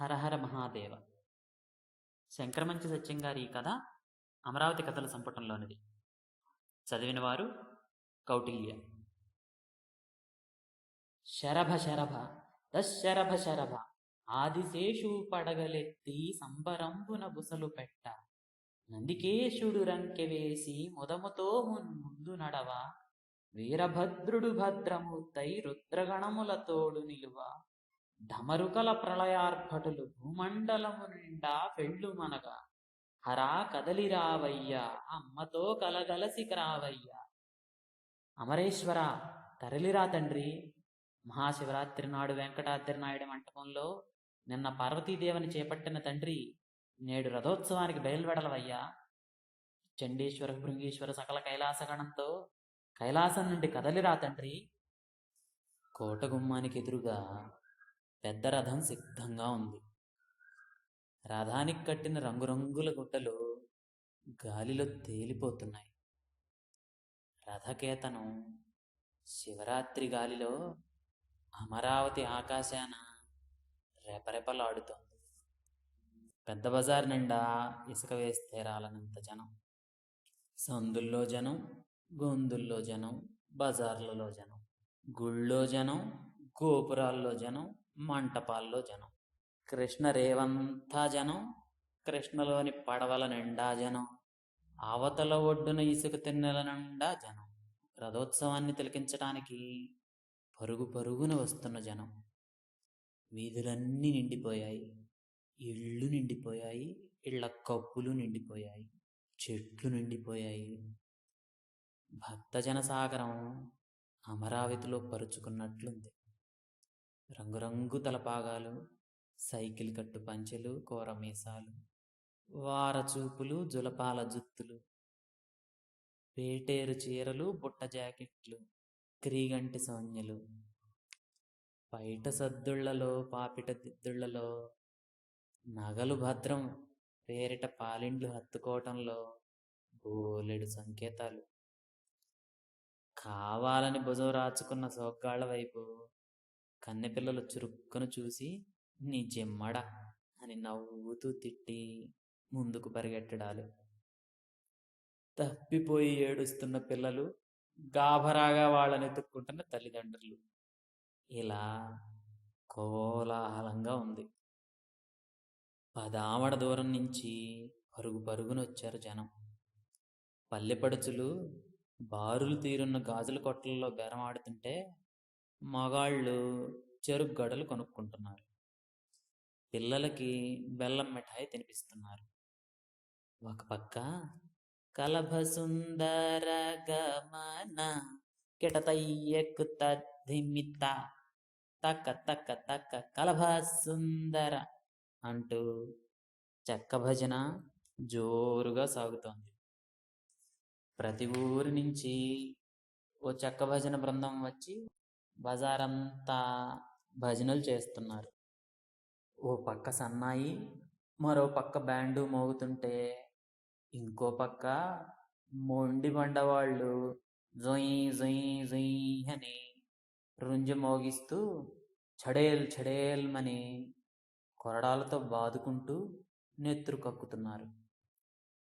హరహర మహాదేవ. శంకరమంచి సత్యం గారి ఈ కథ అమరావతి కథల సంపుటంలోనిది. చదివిన వారు కౌటిల్య. శరభ శరభ దశరభ శరభ ఆదిశేషు పడగలెత్తి సంబరంబున బుసలు పెట్ట. నందికేశుడు రంకె వేసి ముదముతో ముందు నడవ. వీరభద్రుడు భద్రమూర్తై రుద్రగణముల తోడు నిలువ. ఢమరుకల ప్రళయార్భటులు భూమండలము నిండా పెళ్ళు మనగా హరా కదలి రావయ్యా అమ్మతో కలగలసి రావయ్యా అమరేశ్వర తరలిరా తండ్రి. మహాశివరాత్రి నాడు వెంకటాద్రి నాయుడు మంటపంలో నిన్న పార్వతీదేవిని చేపట్టిన తండ్రి నేడు రథోత్సవానికి బయలువెడలవయ్యా. చండీశ్వర భృంగీశ్వర సకల కైలాసగణంతో కైలాసం నుండి కదలిరా తండ్రి. కోటగుమ్మానికి ఎదురుగా పెద్ద రథం సిద్ధంగా ఉంది. రథానికి కట్టిన రంగురంగుల గుడ్డలు గాలిలో తేలిపోతున్నాయి. రథకేతను శివరాత్రి గాలిలో అమరావతి ఆకాశాన రెపరెపలాడుతోంది. పెద్ద బజార్ నిండా ఇసుక వేస్తే రాలనంత జనం. సందుల్లో జనం గొందుల్లో జనం బజార్లలో జనం గుళ్ళో జనం గోపురాల్లో జనం మంటపాల్లో జనం. కృష్ణ రేవంతా జనం కృష్ణలోని పడవల నిండా జనం అవతల ఒడ్డున ఇసుక తిన్నెల నిండా జనం. రథోత్సవాన్ని తిలకించడానికి పరుగు పరుగున వస్తున్న జనం. వీధులన్నీ నిండిపోయాయి. ఇళ్ళు నిండిపోయాయి. ఇళ్ళ కప్పులు నిండిపోయాయి. చెట్లు నిండిపోయాయి. భక్తజన సాగరం అమరావతిలో పరుచుకున్నట్లుంది. రంగురంగు తలపాగాలు సైకిల్ కట్టు పంచెలు కూరమీసాలు వారచూపులు జులపాల జుత్తులు పేటేరు చీరలు బుట్ట జాకెట్లు క్రీగంటి సౌన్యలు. బయట సద్దుళ్ళలో పాపిట దిద్దుళ్ళలో నగలు భద్రం పేరిట పాలిండ్లు హత్తుకోవటంలో బోలెడు సంకేతాలు. కావాలని భుజం రాచుకున్న సోగ్గాళ్ళ వైపు కన్నెపిల్లలు చురుక్కును చూసి నీ జెమ్మడ అని నవ్వుతూ తిట్టి ముందుకు పరిగెట్టడాలు. తప్పిపోయి ఏడుస్తున్న పిల్లలు గాభరాగా వాళ్ళని ఎత్తుక్కుంటున్న తల్లిదండ్రులు. ఇలా కోలాహలంగా ఉంది. పదామడ దూరం నుంచి పరుగు పరుగున వచ్చారు జనం. పల్లెపడుచులు బారులు తీరున్న గాజుల కొట్టలలో బేరమాడుతుంటే మగాళ్ళు చెరుకు గడలు కొనుక్కుంటున్నారు. పిల్లలకి బెల్లం మిఠాయి తినిపిస్తున్నారు. ఒక పక్క కలభ సుందర గమన కిటతయ్యకు తద్ధిమిత తక్క తక్క తక్క కలభ సుందర అంటూ చెక్క భజన జోరుగా సాగుతోంది. ప్రతి ఊరి నుంచి ఓ చెక్క భజన బృందం వచ్చి బజారంతా భజనలు చేస్తున్నారు. ఓ పక్క సన్నాయి మరో పక్క బ్యాండు మోగుతుంటే ఇంకో పక్క మొండి బండవాళ్ళు జొయ్ జొయ్ జొయ్ అని రుంజు మోగిస్తూ చడేల్ చడేల్మని కొరడాలతో బాదుకుంటూ నెత్తురు కక్కుతున్నారు.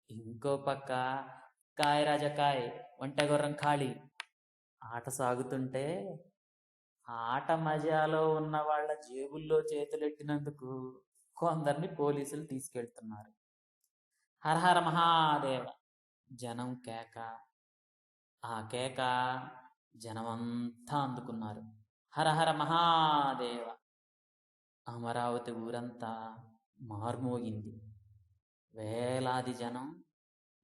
ఇంకో పక్క కాయ రాజకాయ్ వంటగుర్రం ఖాళీ. ఆట సాగుతుంటే ఆట మజాలో ఉన్న వాళ్ళ జేబుల్లో చేతులెట్టినందుకు కొందరిని పోలీసులు తీసుకెళ్తున్నారు. హరహర మహాదేవ. జనం కేక. ఆ కేక జనమంతా అందుకున్నారు. హరహర మహాదేవ. అమరావతి ఊరంతా మార్మోగింది. వేలాది జనం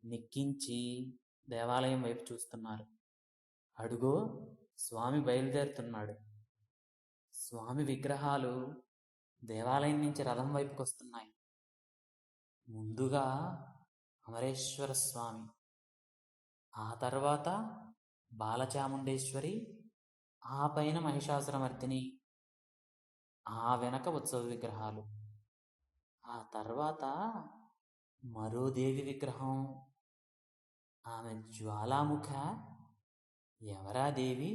నెక్కించి దేవాలయం వైపు చూస్తున్నారు. అడుగో స్వామి బయలుదేరుతున్నాడు. స్వామి విగ్రహాలు దేవాలయం నుంచి రథం వైపుకు వస్తున్నాయి ముందుగా అమరేశ్వర స్వామి ఆ తర్వాత బాలచాముండేశ్వరి ఆ పైన మహిషాసురమర్దిని ఆ వెనక ఉత్సవ విగ్రహాలు ఆ తర్వాత మరో దేవి విగ్రహం ఆమె జ్వాలాముఖ ఎవరా దేవి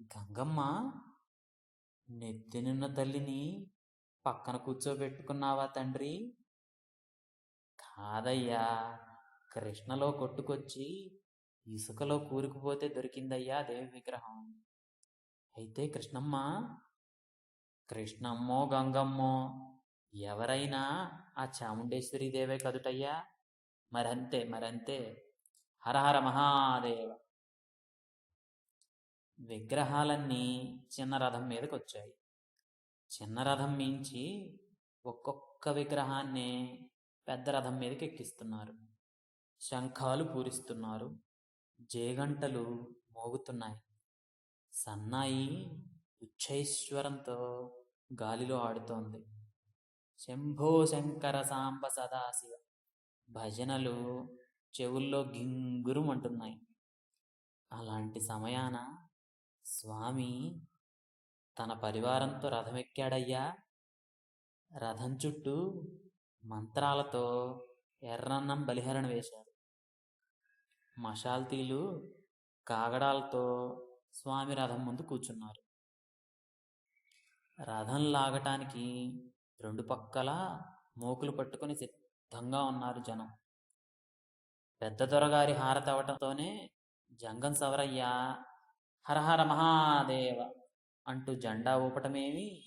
గంగమ్మ నెత్తినున్న తల్లిని పక్కన కూర్చోబెట్టుకున్నావా తండ్రి? కాదయ్యా కృష్ణలో కొట్టుకొచ్చి ఇసుకలో కూరుకుపోతే దొరికిందయ్యా దేవి విగ్రహం. అయితే కృష్ణమ్మ కృష్ణమ్మో గంగమ్మో ఎవరైనా ఆ చాముండేశ్వరి దేవే కదుటయ్యా? మరంతే మరంతే. హరహర మహాదేవ. విగ్రహాలన్నీ చిన్న రథం మీదకి వచ్చాయి చిన్న రథం మించి ఒక్కొక్క విగ్రహాన్ని పెద్ద రథం మీదకి ఎక్కిస్తున్నారు శంఖాలు పూరిస్తున్నారు. జేగంటలు మోగుతున్నాయి. సన్నాయి ఉచ్చైశ్వరంతో గాలిలో ఆడుతోంది. శంభో శంకర సాంబ సదాశివ భజనలు చెవుల్లో గింగురుమంటున్నాయి. అలాంటి సమయాన స్వామి తన పరివారంతో రథమెక్కాడయ్యా. రథం చుట్టూ మంత్రాలతో ఎర్రన్నం బలిహరణ వేశారు మషాల్తీలు కాగడాలతో స్వామి రథం ముందు కూర్చున్నారు. రథం లాగటానికి రెండు పక్కల మోకులు పట్టుకొని సిద్ధంగా ఉన్నారు జనం. పెద్ద దొరగారి హారతవటంతోనే జంగం సవరయ్య. హరహర మహాదేవ అంటూ జెండా ఊపటమేమి?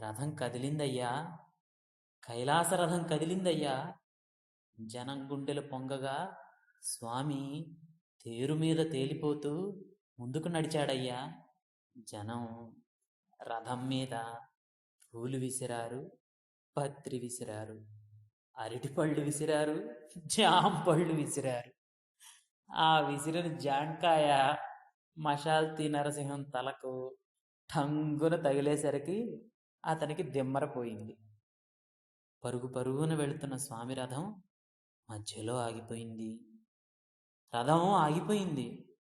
రథం కదిలిందయ్యా. కైలాస రథం కదిలిందయ్యా. జనం గుండెలు పొంగగా స్వామి తేరు మీద తేలిపోతూ ముందుకు నడిచాడయ్యా. జనం రథం మీద పూలు విసిరారు పత్రి విసిరారు అరటిపళ్ళు విసిరారు జాంపళ్ళు విసిరారు. ఆ విసిరిన జాంకాయ మషాల్తీ నరసింహం తలకు టంగున తగిలేసరికి అతనికి దిమ్మరపోయింది పరుగు పరుగున వెళుతున్న స్వామి రథం మధ్యలో ఆగిపోయింది. రథం ఆగిపోయింది.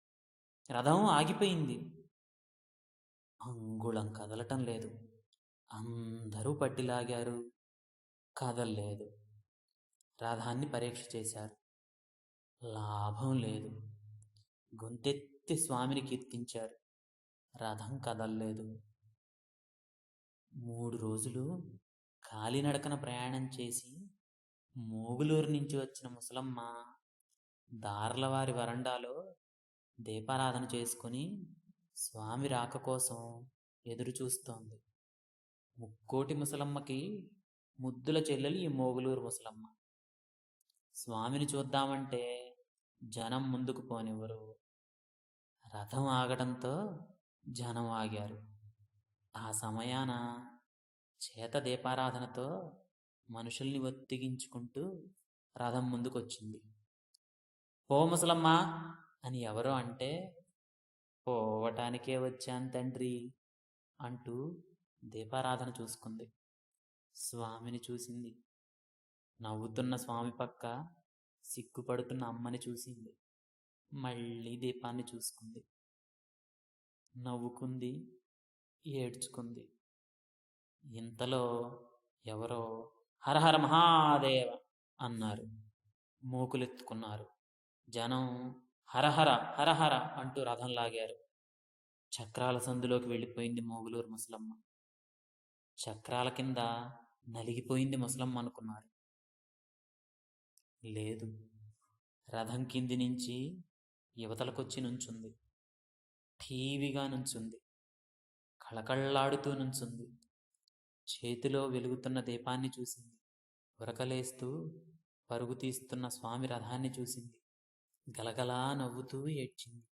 రథం ఆగిపోయింది. అంగుళం కదలటం లేదు. అందరూ పట్టిలాగారు. కదలలేదు. రథాన్ని పరీక్ష చేశారు. లాభం లేదు. గొంతెత్తి స్వామిని కీర్తించారు. రథం కదల్లేదు. మూడు రోజులు కాలినడకన ప్రయాణం చేసి మోగులూరు నుంచి వచ్చిన ముసలమ్మ దార్లవారి వరండాలో దీపారాధన చేసుకుని స్వామి రాక కోసం ఎదురు చూస్తోంది. ముక్కోటి ముసలమ్మకి ముద్దుల చెల్లెలు ఈ మోగులూరు ముసలమ్మ. స్వామిని చూద్దామంటే జనం ముందుకు పోనివ్వరు. రథం ఆగడంతో జనం ఆగారు. ఆ సమయాన చేత దీపారాధనతో మనుషుల్ని ఒత్తిగించుకుంటూ రథం ముందుకొచ్చింది. పో ముసలమ్మ అని ఎవరో అంటే పోవటానికే వచ్చాను తండ్రి అంటూ దీపారాధన చూసుకుంది. స్వామిని చూసింది. నవ్వుతున్న స్వామి పక్క సిగ్గుపడుతున్న అమ్మని చూసింది. మళ్ళీ దీపాన్ని చూసుకుంది. నవ్వుకుంది ఏడ్చుకుంది. ఇంతలో ఎవరో హరహర మహాదేవ అన్నారు. మూకులెత్తుకున్నారు. జనం హరహర హరహర అంటూ రథం లాగారు. చక్రాల సందులోకి వెళ్ళిపోయింది మోగులూరు ముసలమ్మ. చక్రాల కింద నలిగిపోయింది ముసలమ్మ అనుకున్నారు. లేదు రథం కింది నుంచి యువతలకొచ్చి నుంచుంది. ఠీవిగా నుంచుంది. కళకళ్ళాడుతూ నుంచుంది. చేతిలో వెలుగుతున్న దీపాన్ని చూసింది. ఉరకలేస్తూ పరుగు తీస్తున్న స్వామి రథాన్ని చూసింది. గలగలా నవ్వుతూ ఏడ్చింది.